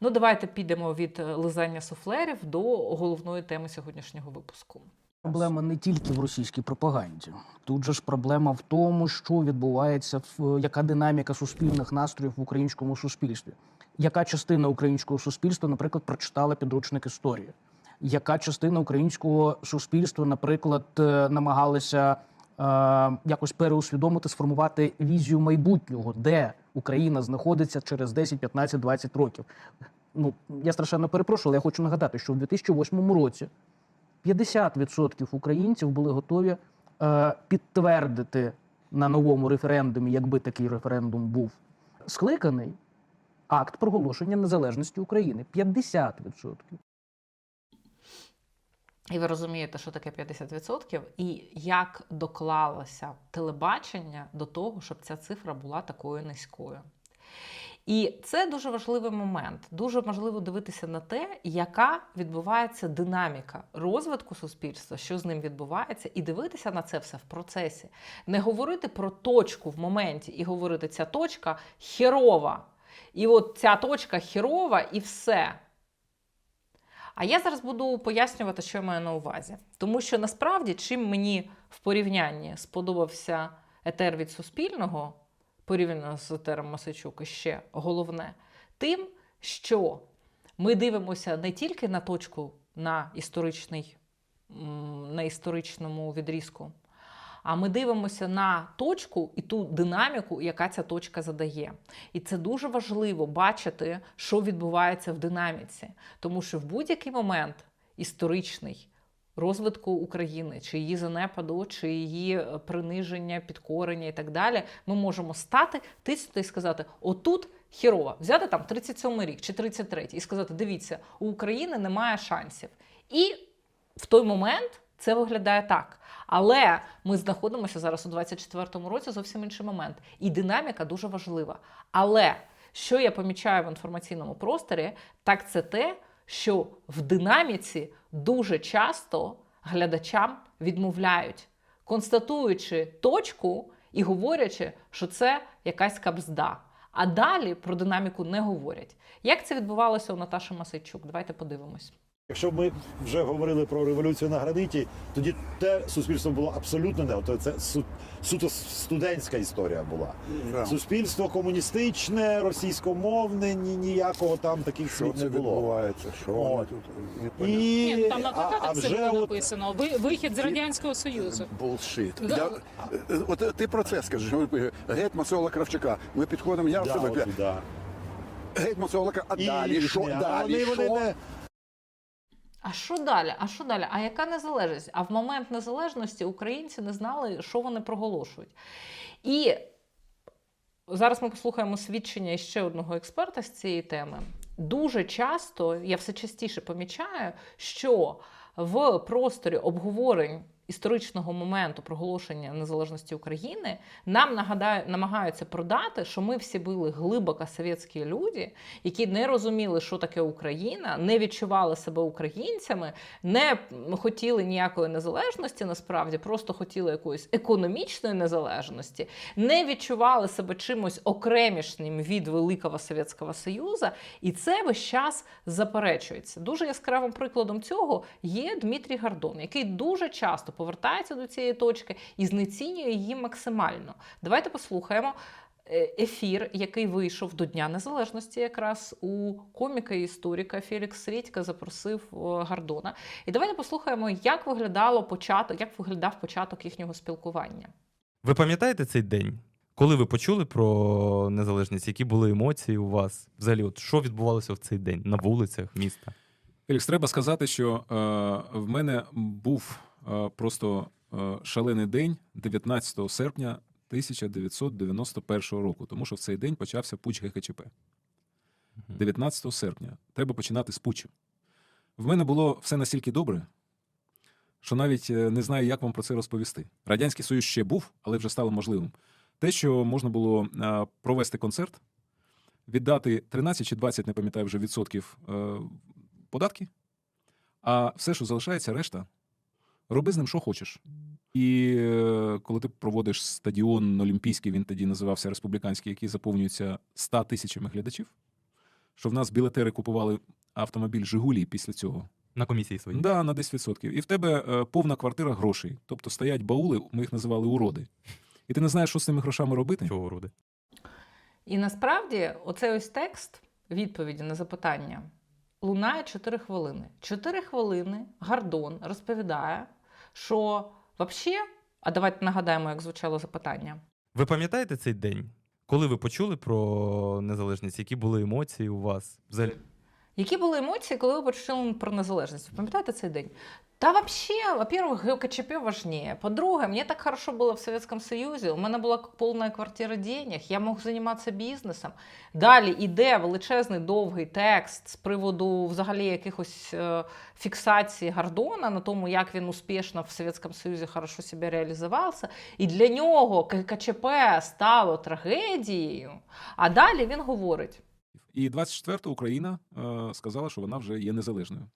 Ну, давайте підемо від е, лизання суфлерів до головної теми сьогоднішнього випуску. Проблема не тільки в російській пропаганді. Тут же ж проблема в тому, що відбувається, в яка динаміка суспільних настроїв в українському суспільстві. Яка частина українського суспільства, наприклад, прочитала підручник історії? Яка частина українського суспільства, наприклад, е, намагалася е, якось переусвідомити, сформувати візію майбутнього, де Україна знаходиться через 10, 15, 20 років? Ну я страшенно перепрошую, але я хочу нагадати, що в 2008 році 50% українців були готові е, підтвердити на новому референдумі, якби такий референдум був скликаний, акт проголошення незалежності України. 50%. І ви розумієте, що таке 50%, і як доклалося телебачення до того, щоб ця цифра була такою низькою. І це дуже важливий момент. Дуже важливо дивитися на те, яка відбувається динаміка розвитку суспільства, що з ним відбувається, і дивитися на це все в процесі. Не говорити про точку в моменті і говорити, ця точка херова. І от ця точка херова, і все. А я зараз буду пояснювати, що я маю на увазі. Тому що насправді, чим мені в порівнянні сподобався етер від Суспільного, порівняно з етером Масичук, ще головне, тим, що ми дивимося не тільки на точку на, історичний, на історичному відрізку, а ми дивимося на точку і ту динаміку, яка ця точка задає. І це дуже важливо бачити, що відбувається в динаміці, тому що в будь-який момент історичний розвитку України, чи її занепаду, чи її е, приниження, підкорення і так далі, ми можемо стати, тиснути і сказати: отут. Хірова, взяти там 37 рік чи 33 і сказати: дивіться, у України немає шансів. І в той момент це виглядає так. Але ми знаходимося зараз у 24-му році зовсім інший момент. І динаміка дуже важлива. Але що я помічаю в інформаційному просторі, так це те, що в динаміці дуже часто глядачам відмовляють, констатуючи точку і говорячи, що це якась кабзда. А далі про динаміку не говорять. Як це відбувалося у Наташі Масайчук? Давайте подивимось. Якщо б ми вже говорили про революцію на граниті, тоді те суспільство було абсолютно не то це су, суто студентська історія була. Да. Суспільство комуністичне, російськомовне, ні, ніякого там таких Що світ це не було. відбувається? Що От. вони тут? І Ні, там на а, плакатах а все вже було от написано. Ви, вихід з Радянського Союзу. Булшит. Да. Я, е, от ти про це скажеш. Геть Мацола Кравчука. Ми підходимо, я в да, от, да. Геть Мацола Кравчука. А І далі що? Далі вони, вони не А що далі? А що далі? А яка незалежність? А в момент незалежності українці не знали, що вони проголошують. І зараз ми послухаємо свідчення ще одного експерта з цієї теми. Дуже часто, я все частіше помічаю, що в просторі обговорень історичного моменту проголошення незалежності України нам нагадаю, намагаються продати, що ми всі були глибоко совєтські люди, які не розуміли, що таке Україна, не відчували себе українцями, не хотіли ніякої незалежності, насправді просто хотіли якоїсь економічної незалежності, не відчували себе чимось окремішнім від Великого Совєтського Союзу, і це весь час заперечується. Дуже яскравим прикладом цього є Дмитрій Гордон, який дуже часто повертається до цієї точки і знецінює її максимально. Давайте послухаємо е, ефір, який вийшов до Дня Незалежності, якраз у коміка і історика Фелікс Рідька запросив е, Гордона. І давайте послухаємо, як виглядало початок, як виглядав початок їхнього спілкування. Ви пам'ятаєте цей день? Коли ви почули про незалежність, які були емоції у вас? Взагалі, от що відбувалося в цей день на вулицях міста? Фелікс, треба сказати, що е, в мене був просто е, шалений день 19 серпня 1991 року, тому що в цей день почався путч ГКЧП. 19 серпня. Треба починати з путчу. В мене було все настільки добре, що навіть е, не знаю, як вам про це розповісти. Радянський Союз ще був, але вже стало можливим. Те, що можна було е, провести концерт, віддати 13 чи 20, не пам'ятаю вже відсотків е, податки, а все, що залишається, решта, роби з ним, що хочеш. І е, коли ти проводиш стадіон Олімпійський, він тоді називався республіканський, який заповнюється 100 тисячами глядачів, що в нас білетери купували автомобіль Жигулі після цього. На комісії свої. Да, на 10%. І в тебе е, повна квартира грошей. Тобто стоять баули, ми їх називали уроди. І ти не знаєш, що з цими грошами робити. Чого руди? І насправді оцей ось текст відповіді на запитання лунає 4 хвилини. 4 хвилини Гордон розповідає, що взагалі, а давайте нагадаємо, як звучало запитання. Ви пам'ятаєте цей день? Коли ви почули про незалежність, які були емоції у вас? Взагалі, Які були емоції, коли ви почули про незалежність? Ви пам'ятаєте цей день? Та вообще, во-первых, ГКЧП важнее. По-друге, мне так хорошо было в Советском Союзе, у мене була полная квартира денег, я мог займатися бізнесом. Далі іде величезний довгий текст з приводу взагалі якихось е, фіксацій Гордона на тому, як він успішно в Советском Союзі хорошо себе реалізувався. І для нього ГКЧП стало трагедією. А далі він говорить: І 24-та Україна е, сказала, що вона вже є незалежною.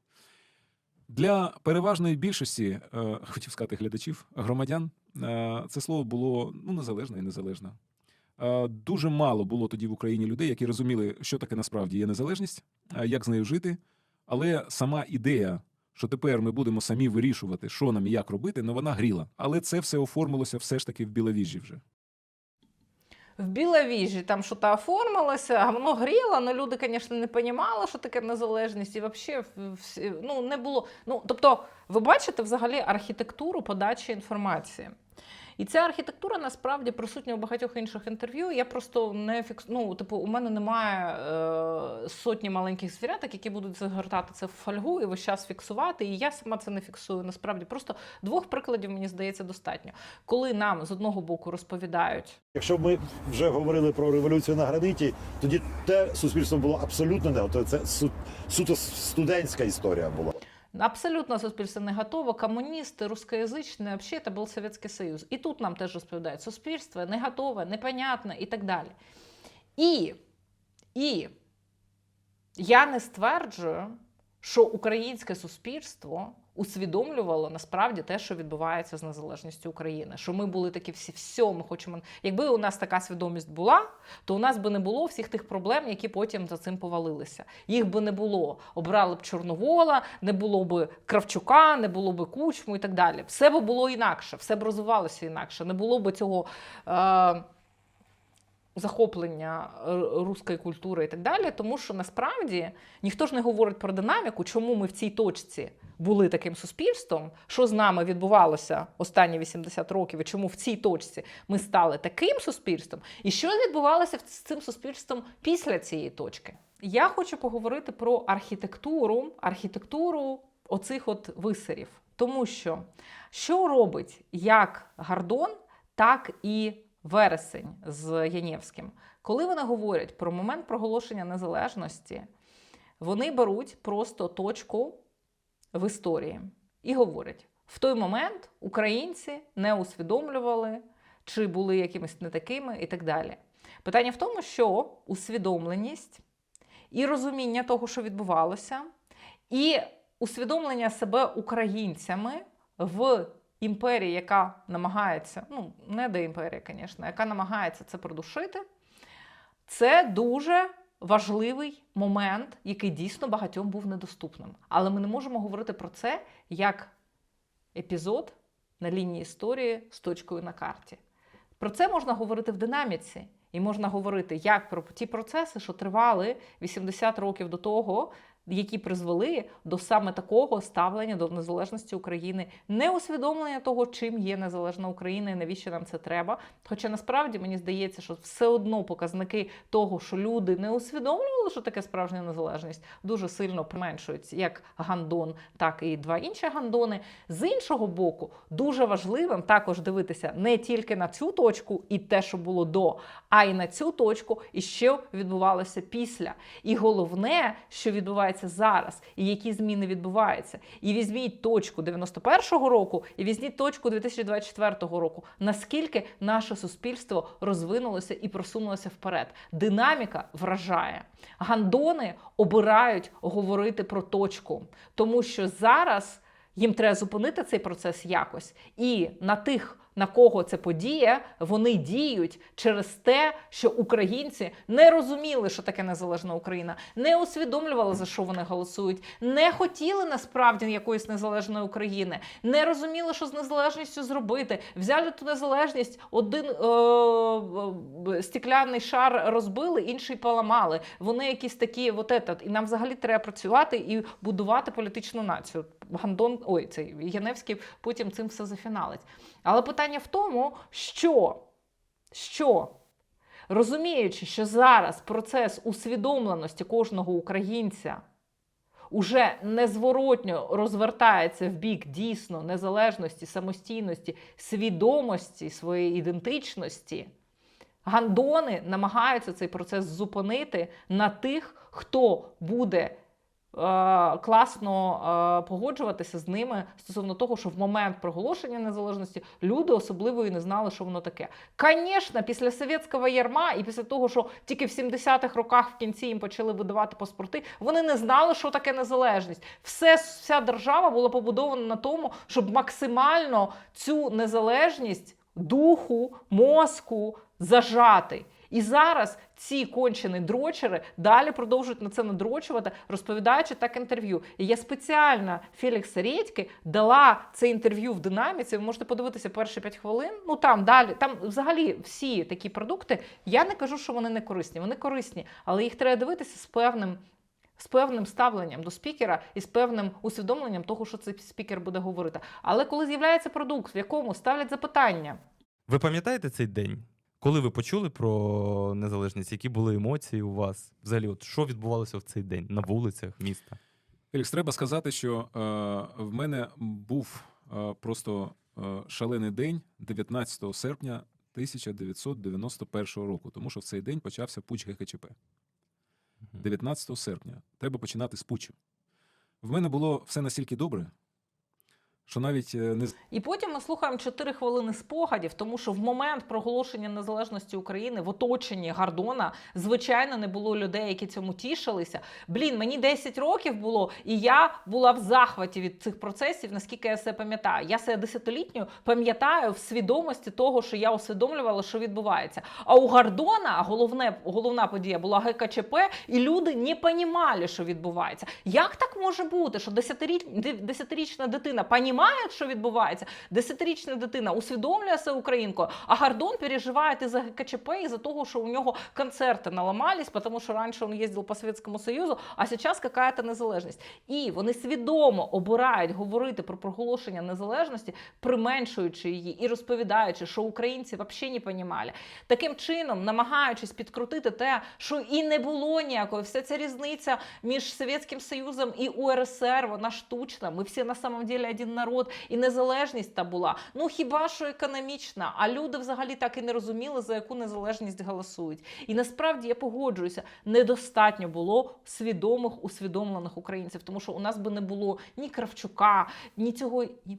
Для переважної більшості, е, хотів сказати глядачів, громадян, е, це слово було ну, незалежне і незалежне. Дуже мало було тоді в Україні людей, які розуміли, що таке насправді є незалежність, як з нею жити. Але сама ідея, що тепер ми будемо самі вирішувати, що нам і як робити, ну вона гріла. Але це все оформилося все ж таки в Біловіжжі вже. В Біловіжі там щось оформилося, воно гріло, але люди, звісно, не розуміли, що таке незалежність, і взагалі ну, не було. Ну, тобто, ви бачите взагалі архітектуру подачі інформації. І ця архітектура насправді присутня у багатьох інших інтерв'ю. Я просто не фікс... Ну, типу, у мене немає е... сотні маленьких звіряток, які будуть загортати це в фольгу і весь час фіксувати. І я сама це не фіксую. Насправді просто двох прикладів мені здається достатньо. Коли нам з одного боку розповідають. Якщо ми вже говорили про революцію на граниті, тоді те суспільство було абсолютно не готове. Це су- суто студентська історія була. Абсолютно суспільство не готово. Комуністи, рускоязичне, взагалі це був Совєтський Союз. І тут нам теж розповідають, суспільство не готове, непонятне і так далі. І, і я не стверджую, що українське суспільство усвідомлювало насправді те, що відбувається з незалежністю України. Що ми були такі всі, все, ми хочемо. Якби у нас така свідомість була, то у нас би не було всіх тих проблем, які потім за цим повалилися. Їх би не було. Обрали б Чорновола, не було б Кравчука, не було б Кучму і так далі. Все б було інакше, все б розвивалося інакше. Не було б цього. Е- захоплення е, руської культури і так далі, тому що насправді ніхто ж не говорить про динаміку, чому ми в цій точці були таким суспільством, що з нами відбувалося останні 80 років, і чому в цій точці ми стали таким суспільством, і що відбувалося з цим суспільством після цієї точки. Я хочу поговорити про архітектуру, архітектуру оцих от висерів, тому що що робить як Гордон, так і вересень з Янєвським. Коли вони говорять про момент проголошення незалежності, вони беруть просто точку в історії і говорять: в той момент українці не усвідомлювали, чи були якимись не такими, і так далі. Питання в тому, що усвідомленість і розуміння того, що відбувалося, і усвідомлення себе українцями в імперії, яка намагається, ну не де імперія, звісно, яка намагається це придушити, це дуже важливий момент, який дійсно багатьом був недоступним. Але ми не можемо говорити про це як епізод на лінії історії з точкою на карті. Про це можна говорити в динаміці, і можна говорити як про ті процеси, що тривали 80 років до того, які призвели до саме такого ставлення до незалежності України, не усвідомлення того, чим є незалежна Україна і навіщо нам це треба. Хоча насправді мені здається, що все одно показники того, що люди не усвідомлювали, що таке справжня незалежність, дуже сильно применшуються, як Гандон, так і два інші гандони. З іншого боку, дуже важливим також дивитися не тільки на цю точку і те, що було до, а й на цю точку, і що відбувалося після. І головне, що відбувається зараз, і які зміни відбуваються. І візьміть точку 91-го року, і візьміть точку 2024 року. Наскільки наше суспільство розвинулося і просунулося вперед? Динаміка вражає. Гандони обирають говорити про точку, тому що зараз. Їм треба зупинити цей процес якось і на тих на кого це подіє, вони діють через те, що українці не розуміли, що таке незалежна Україна, не усвідомлювали, за що вони голосують, не хотіли насправді якоїсь незалежної України, не розуміли, що з незалежністю зробити. Взяли ту незалежність, один е, е, стекляний шар розбили, інший поламали. Вони якісь такі, от этот. і нам взагалі треба працювати і будувати політичну націю. Гандон, ой, цей Яневський потім цим все зафіналить. Але питання в тому, що, що розуміючи, що зараз процес усвідомленості кожного українця уже незворотньо розвертається в бік дійсно незалежності, самостійності, свідомості своєї ідентичності. Гандони намагаються цей процес зупинити на тих, хто буде класно е, погоджуватися з ними стосовно того, що в момент проголошення незалежності люди особливо і не знали, що воно таке. Звісно, після совєтського ярма і після того, що тільки в 70-х роках в кінці їм почали видавати паспорти, вони не знали, що таке незалежність. Все, вся держава була побудована на тому, щоб максимально цю незалежність духу, мозку зажати. І зараз ці кончені дрочери далі продовжують на це надрочувати, розповідаючи так інтерв'ю. І я спеціально Фелікс Редьки дала це інтерв'ю в динаміці. Ви можете подивитися перші 5 хвилин. Ну там далі, там взагалі всі такі продукти. Я не кажу, що вони не корисні. Вони корисні, але їх треба дивитися з певним. З певним ставленням до спікера і з певним усвідомленням того, що цей спікер буде говорити. Але коли з'являється продукт, в якому ставлять запитання, Ви пам'ятаєте цей день? Коли ви почули про незалежність, які були емоції у вас? Взагалі, от що відбувалося в цей день на вулицях міста? Фелікс, треба сказати, що е, в мене був е, просто е, шалений день 19 серпня 1991 року, тому що в цей день почався путч ГКЧП. 19 серпня. Треба починати з путчу. В мене було все настільки добре, що навіть е, не І потім ми слухаємо 4 хвилини спогадів, тому що в момент проголошення незалежності України в оточенні Гордона, звичайно, не було людей, які цьому тішилися. Блін, мені 10 років було, і я була в захваті від цих процесів, наскільки я все пам'ятаю. Я себе десятилітньою пам'ятаю в свідомості того, що я усвідомлювала, що відбувається. А у Гордона головне, головна подія була ГКЧП, і люди не понімали, що відбувається. Як так може бути, що десятиріч- десятирічна дитина понімає, що відбувається? Десятирічна дитина усвідомлює себе українкою, а Гордон переживає і за ГКЧП, і за того, що у нього концерти наламались, тому що раніше він їздив по Совєтському Союзу, а зараз якась незалежність. І вони свідомо обирають говорити про проголошення незалежності, применшуючи її і розповідаючи, що українці взагалі не понімали. Таким чином, намагаючись підкрутити те, що і не було ніякої, вся ця різниця між Совєтським Союзом і УРСР, вона штучна. Ми всі на самом деле один народ, і незалежність та була. Ну хіба що економічна? А люди взагалі так і не розуміли, за яку незалежність голосують. І насправді я погоджуюся, недостатньо було свідомих, усвідомлених українців, тому що у нас би не було ні Кравчука, ні цього. Ні...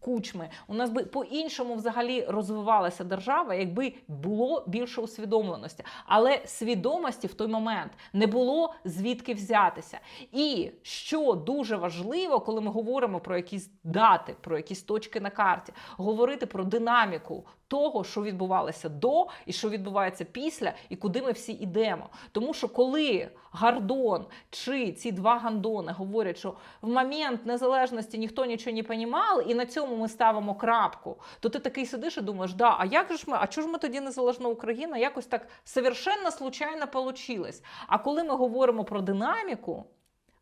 Кучми у нас би по-іншому взагалі розвивалася держава, якби було більше усвідомленості. Але свідомості в той момент не було звідки взятися. І що дуже важливо, коли ми говоримо про якісь дати, про якісь точки на карті, говорити про динаміку того, що відбувалося до і що відбувається після, і куди ми всі йдемо. Тому що коли Гордон чи ці два гандони говорять, що в момент незалежності ніхто нічого не понімав, і на цьому ми ставимо крапку, то ти такий сидиш і думаєш, да, а як же ж ми, а чого ж ми тоді незалежна Україна? Якось так совершенно случайно получилось. А коли ми говоримо про динаміку,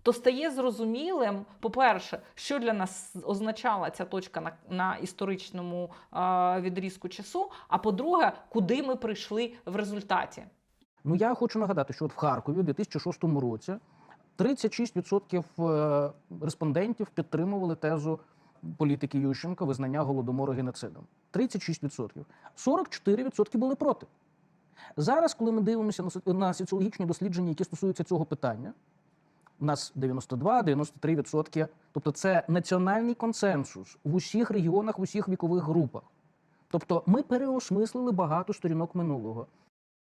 то стає зрозумілим, по-перше, що для нас означала ця точка на, на історичному е, відрізку часу. А по-друге, куди ми прийшли в результаті. Ну я хочу нагадати, що от в Харкові у 2006 році 36% е, респондентів підтримували тезу політики Ющенка визнання голодомору геноцидом. 36%. 44% були проти. Зараз, коли ми дивимося на соціологічні дослідження, які стосуються цього питання, у нас 92-93%. Тобто це національний консенсус в усіх регіонах, в усіх вікових групах. Тобто ми переосмислили багато сторінок минулого.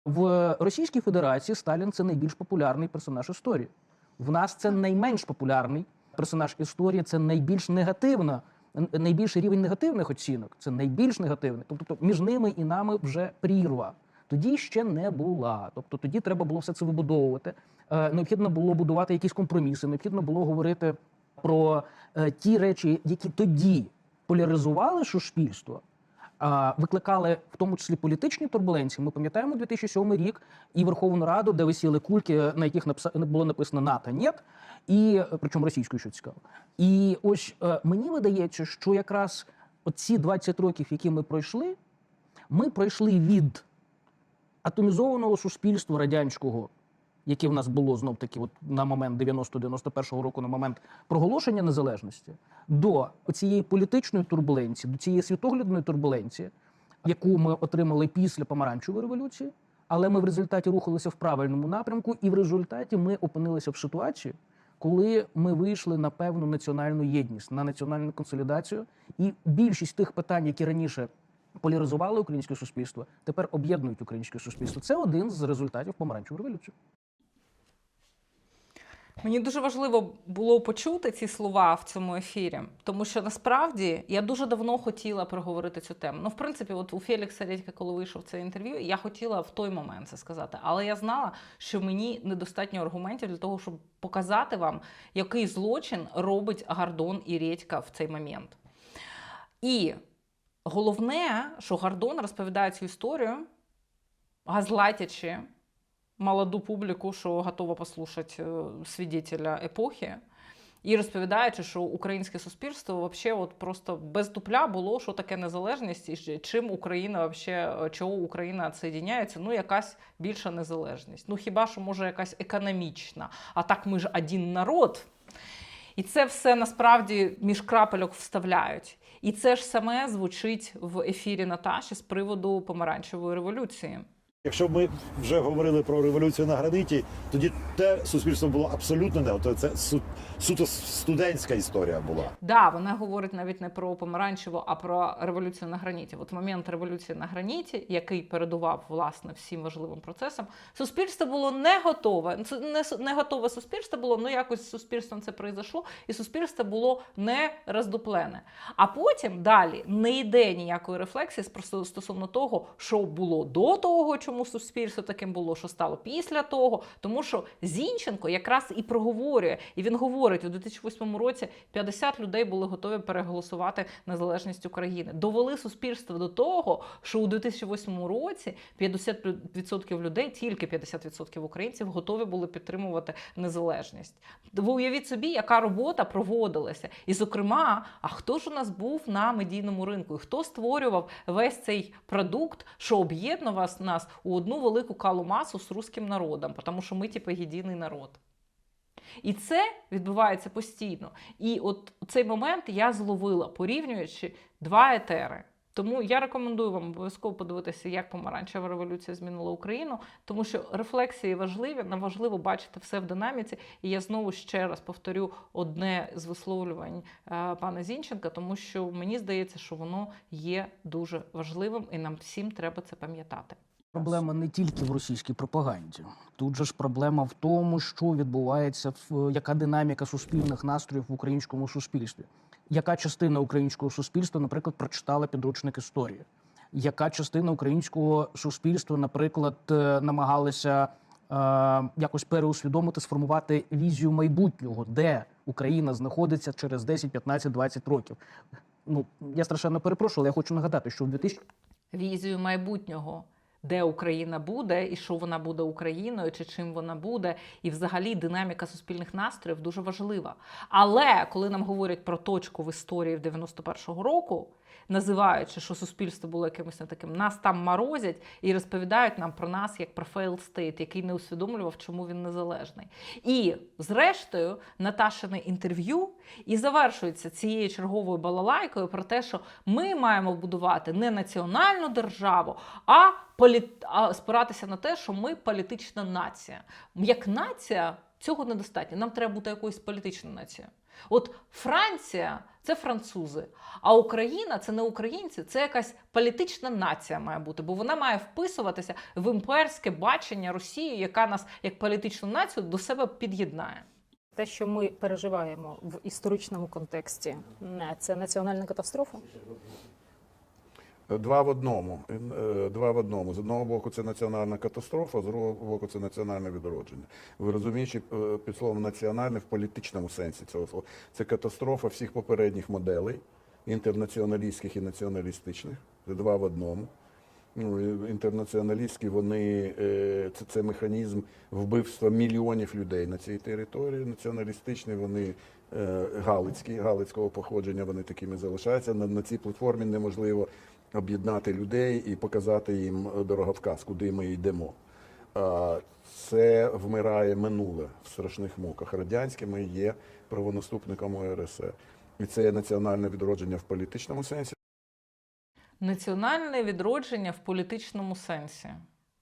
В Російській Федерації Сталін це найбільш популярний персонаж історії. В нас це найменш популярний персонаж історії, це найбільш негативна найбільший рівень негативних оцінок, це найбільш негативний. Тобто між ними і нами вже прірва. Тоді ще не була. Тобто тоді треба було все це вибудовувати. Е, необхідно було будувати якісь компроміси, необхідно було говорити про е, ті речі, які тоді поляризували суспільство, викликали в тому числі політичні турбуленції. Ми пам'ятаємо 2007 рік і Верховну Раду, де висіли кульки, на яких написа- було написано НАТО «Нєт», і причому російською, що цікаво. І ось е, мені видається, що якраз оці 20 років, які ми пройшли, ми пройшли від атомізованого суспільства радянського, яке в нас було знов таки, от на момент 90-91 року, на момент проголошення незалежності, до цієї політичної турбуленції, до цієї світоглядної турбуленції, яку ми отримали після помаранчевої революції. Але ми в результаті рухалися в правильному напрямку, і в результаті ми опинилися в ситуації, коли ми вийшли на певну національну єдність, на національну консолідацію, і більшість тих питань, які раніше поляризували українське суспільство, тепер об'єднують українське суспільство. Це один з результатів помаранчевої революції. Мені дуже важливо було почути ці слова в цьому ефірі, тому що насправді я дуже давно хотіла проговорити цю тему. Ну, в принципі, от у Фелікса Редька, коли вийшов це інтерв'ю, я хотіла в той момент це сказати. Але я знала, що мені недостатньо аргументів для того, щоб показати вам, який злочин робить Гордон і Редька в цей момент. І головне, що Гордон розповідає цю історію, газлатячи молоду публіку, що готова послухати е, свідетеля епохи. І розповідаючи, що українське суспільство взагалі от просто без дупля було, що таке незалежність, і чим Україна вообще, чого Україна відсоєдняється, ну якась більша незалежність. Ну хіба що може якась економічна? А так ми ж один народ. І це все насправді між крапельок вставляють. І це ж саме звучить в ефірі Наташі з приводу помаранчевої революції. Якщо б ми вже говорили про революцію на граниті, тоді те суспільство було абсолютно не готове. Це су- суто студентська історія була. Да, вона говорить навіть не про помаранчеву, а про революцію на граніті. От момент революції на граніті, який передував власне всім важливим процесам, суспільство було не готове. Не, не готове суспільство було, ну якось з суспільством це пройшло, і суспільство було не роздуплене. А потім далі не йде ніякої рефлексії стосовно того, що було до того, чому суспільство таким було, що стало після того. Тому що Зінченко якраз і проговорює, і він говорить у 2008 році 50 людей були готові переголосувати незалежність України. Довели суспільство до того, що у 2008 році 50% людей, тільки 50% українців, готові були підтримувати незалежність. Ви уявіть собі, яка робота проводилася. І, зокрема, а хто ж у нас був на медійному ринку? І хто створював весь цей продукт, що об'єднував нас у одну велику калу масу з руським народом, тому що ми, типу, єдиний народ. І це відбувається постійно. І от цей момент я зловила, порівнюючи два етери. Тому я рекомендую вам обов'язково подивитися, як помаранчева революція змінила Україну, тому що рефлексії важливі, нам важливо бачити все в динаміці. І я знову ще раз повторю одне з висловлювань е, пана Зінченка, тому що мені здається, що воно є дуже важливим, і нам всім треба це пам'ятати. Проблема не тільки в російській пропаганді. Тут же ж проблема в тому, що відбувається, яка динаміка суспільних настроїв в українському суспільстві. Яка частина українського суспільства, наприклад, прочитала підручник історії? Яка частина українського суспільства, наприклад, е, намагалася е, якось переусвідомити, сформувати візію майбутнього, де Україна знаходиться через 10, 15, 20 років? Ну я страшенно перепрошую, але я хочу нагадати, що в 2000 візію майбутнього, де Україна буде, і що вона буде Україною, чи чим вона буде, і взагалі динаміка суспільних настроїв дуже важлива. Але коли нам говорять про точку в історії в 91-го року, називаючи, що суспільство було якимось не таким, нас там морозять і розповідають нам про нас як про failed state, який не усвідомлював, чому він незалежний. І зрештою, Наташине інтерв'ю і завершується цією черговою балалайкою про те, що ми маємо будувати не національну державу, а полі... а спиратися на те, що ми політична нація. Як нація цього недостатньо. Нам треба бути якоюсь політичною нацією. От Франція це французи, а Україна це не українці, це якась політична нація має бути, бо вона має вписуватися в імперське бачення Росії, яка нас як політичну націю до себе під'єднає. Те, що ми переживаємо в історичному контексті, це національна катастрофа. Два в одному. Е, Два в одному. З одного боку, це національна катастрофа, з другого боку, це національне відродження. Ви розумієте, е, під словом національне в політичному сенсі цього слова. Це катастрофа всіх попередніх моделей, інтернаціоналістських і націоналістичних. Це два в одному. Ну, інтернаціоналістські вони е, це, це механізм вбивства мільйонів людей на цій території. Націоналістичні вони галицькі, галицького походження, вони такими залишаються. На, на цій платформі неможливо об'єднати людей і показати їм дороговказ, куди ми йдемо. Це вмирає минуле в страшних муках. Радянське ми є правонаступником УРСР. І це є національне відродження в політичному сенсі. Національне відродження в політичному сенсі.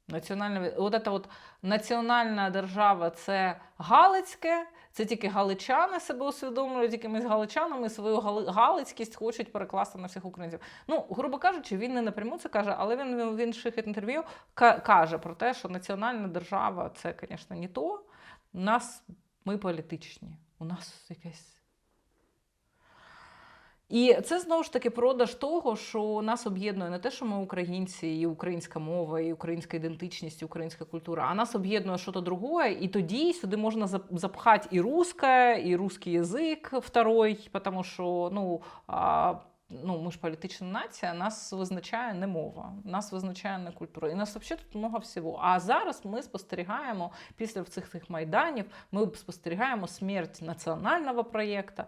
Національне, от, от національна держава це Галицьке, це тільки галичани себе усвідомлюють якимись галичанами свою гали- галицькість хочуть перекласти на всіх українців. Ну, грубо кажучи, він не напряму це каже, але він в інших інтерв'ю каже про те, що національна держава це, звісно, не то. У нас ми політичні. У нас якесь і це знову ж таки продаж того, що нас об'єднує не те, що ми українці, і українська мова, і українська ідентичність, і українська культура, а нас об'єднує щось друге, і тоді сюди можна зап- запхати і русське, і русський язик второй, тому що ну. А, Ну, ми ж політична нація, нас визначає не мова, нас визначає не культура. І нас взагалі тут много всього. А зараз ми спостерігаємо після цих цих майданів, ми спостерігаємо смерть національного проєкту.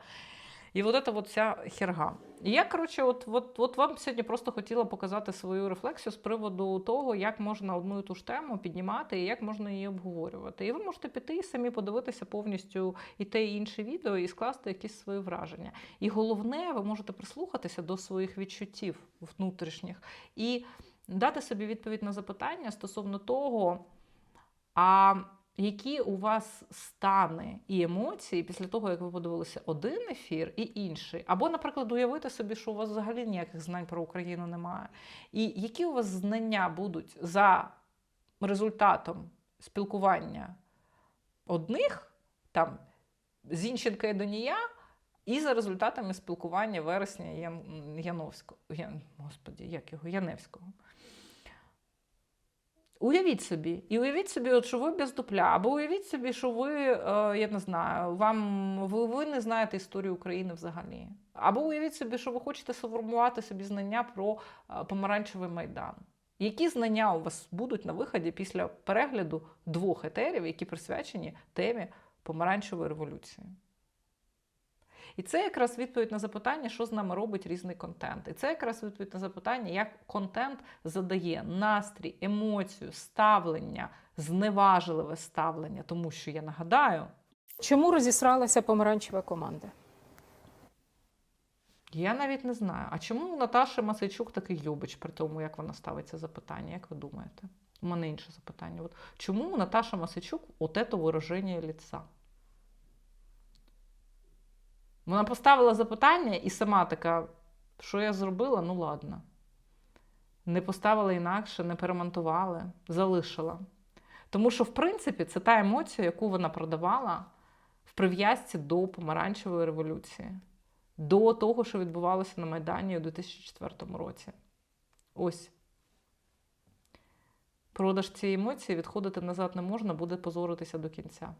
І от це от вся херга. І я, коротше, от, от, от вам сьогодні просто хотіла показати свою рефлексію з приводу того, як можна одну і ту ж тему піднімати і як можна її обговорювати. І ви можете піти і самі подивитися повністю і те, і інше відео, і скласти якісь свої враження. І головне, ви можете прислухатися до своїх відчуттів внутрішніх і дати собі відповідь на запитання стосовно того, а які у вас стани і емоції після того, як ви подивилися один ефір і інший? Або, наприклад, уявити собі, що у вас взагалі ніяких знань про Україну немає. І які у вас знання будуть за результатом спілкування одних, там, Зінченка і Донія, і за результатами спілкування вересня Ян... Яновського. Ян... Господі, як його? Яневського. Уявіть собі, і уявіть собі, от, що ви без дупля, або уявіть собі, що ви, е, я не знаю, вам ви, ви не знаєте історію України взагалі. Або уявіть собі, що ви хочете сформувати собі знання про е, помаранчевий майдан. Які знання у вас будуть на виході після перегляду двох етерів, які присвячені темі помаранчевої революції? І це якраз відповідь на запитання, що з нами робить різний контент. І це якраз відповідь на запитання, як контент задає настрій, емоцію, ставлення, зневажливе ставлення. Тому що я нагадаю, Чому розісралася помаранчева команда? я навіть не знаю, а чому у Наташі Масайчук такий любич при тому, як вона ставить це запитання? Як ви думаєте? У мене інше запитання. От чому у Наташі Масайчук от це вираження ліца? Вона поставила запитання і сама така, що я зробила? Ну ладно. Не поставила інакше, не перемонтували, залишила. Тому що, в принципі, це та емоція, яку вона продавала в прив'язці до помаранчевої революції, до того, що відбувалося на Майдані у 2004 році. Ось. Продаж цієї емоції відходити назад не можна, буде позоритися до кінця.